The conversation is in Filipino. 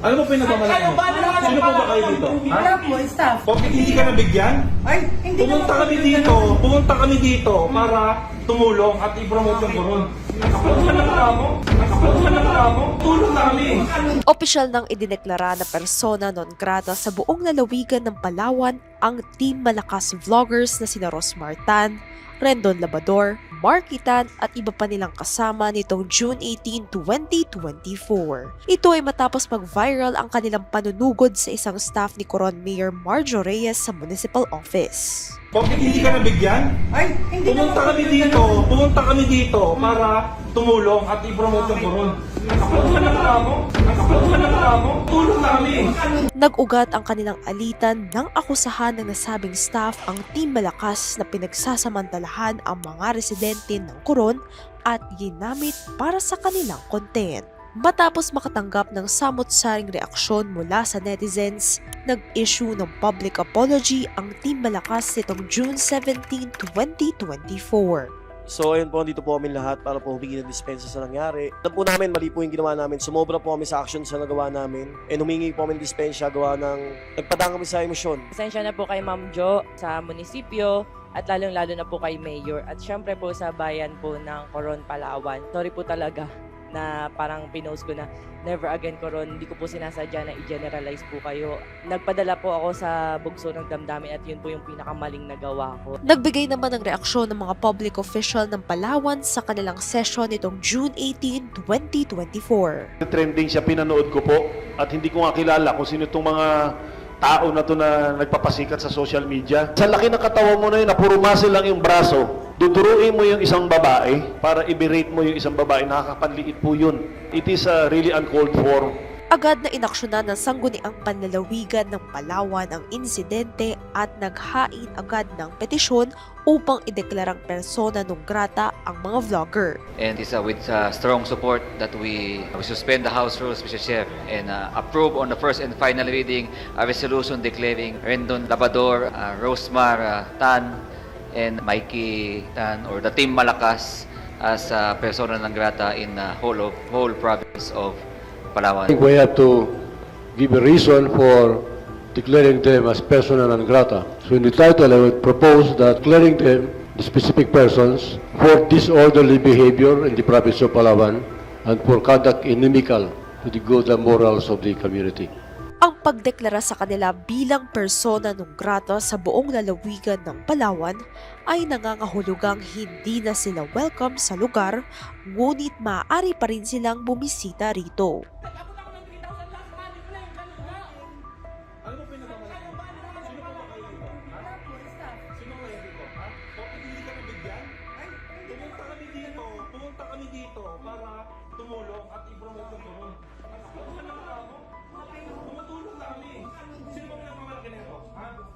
Ano ba pinagmamalaki mo? Sino po ba kayo dito? Ha? Po, staff. Bakit hindi ka nabigyan? Ay, hindi Pumunta kami dito, pumunta kami dito para tumulong at i-promote yung Coron. Nakapulsa na ako. Nakapulsa na ako. Tulong na kami. Opisyal nang idineklara na persona non grata sa buong lalawigan ng Palawan ang Team Malakas Vloggers na sina Rosmar Tan, Rendon Labador, Markitan at iba pa nilang kasama nitong June 18, 2024. Ito ay matapos mag-viral ang kanilang panunugod sa isang staff ni Coron Mayor Marjo Reyes sa municipal office. Bakit hindi ka nabigyan? Ay, hindi Pumunta kami dito, pumunta kami dito para tumulong at i-promote yung ako. Tulong na kami. Nag-ugat ang kanilang alitan nang akusahan ng nasabing staff ang Team Malakas na pinagsasamantalahan ang mga residente ng Coron at ginamit para sa kanilang content. Matapos makatanggap ng samot-saring reaksyon mula sa netizens, nag-issue ng public apology ang Team Malakas nitong June 17, 2024. So ayun po, dito po kami lahat para po humingi ng dispensa sa nangyari. Alam po namin, mali po yung ginawa namin. Sumobra po kami sa action sa nagawa namin. And humingi po kami ng dispensa gawa ng... Nagpadang kami sa emosyon. Pasensya na po kay Ma'am Jo sa munisipyo at lalong-lalo na po kay Mayor at syempre po sa bayan po ng Coron, Palawan. Sorry po talaga na parang pinost ko na never again Coron. Hindi ko po sinasadya na i-generalize po kayo. Nagpadala po ako sa bugso ng damdamin at yun po yung pinakamaling nagawa ko. Nagbigay naman ng reaksyon ng mga public official ng Palawan sa kanilang session nitong June 18, 2024. Trending siya, pinanood ko po. At hindi ko nga kilala kung sino itong mga tao na to na nagpapasikat sa social media. Sa laki ng katawan mo na yun, na puro muscle lang yung braso, duduruin mo yung isang babae para i-berate mo yung isang babae, nakakapanliit po yun. It is uh, really uncalled for. Agad na inaksyonan ng sangguniang panlalawigan ng Palawan ang insidente at naghain agad ng petisyon upang ideklarang persona non grata ang mga vlogger. and it's uh, with uh, strong support that we, we suspend the House rules, Mr. Chair, and uh, approve on the first and final reading a resolution declaring Rendon Labador, uh, Rosemar uh, Tan, and Mikey Tan, or the Team Malakas as uh, persona non grata in the whole of whole province of Palawan. I think we have to give a reason for declaring them as persona non grata. So in the title, I would propose that declaring them the specific persons for disorderly behavior in the province of Palawan and for conduct inimical to the good and morals of the community. Ang pagdeklara sa kanila bilang persona non grata sa buong lalawigan ng Palawan ay nangangahulugang hindi na sila welcome sa lugar, ngunit maaari pa rin silang bumisita rito.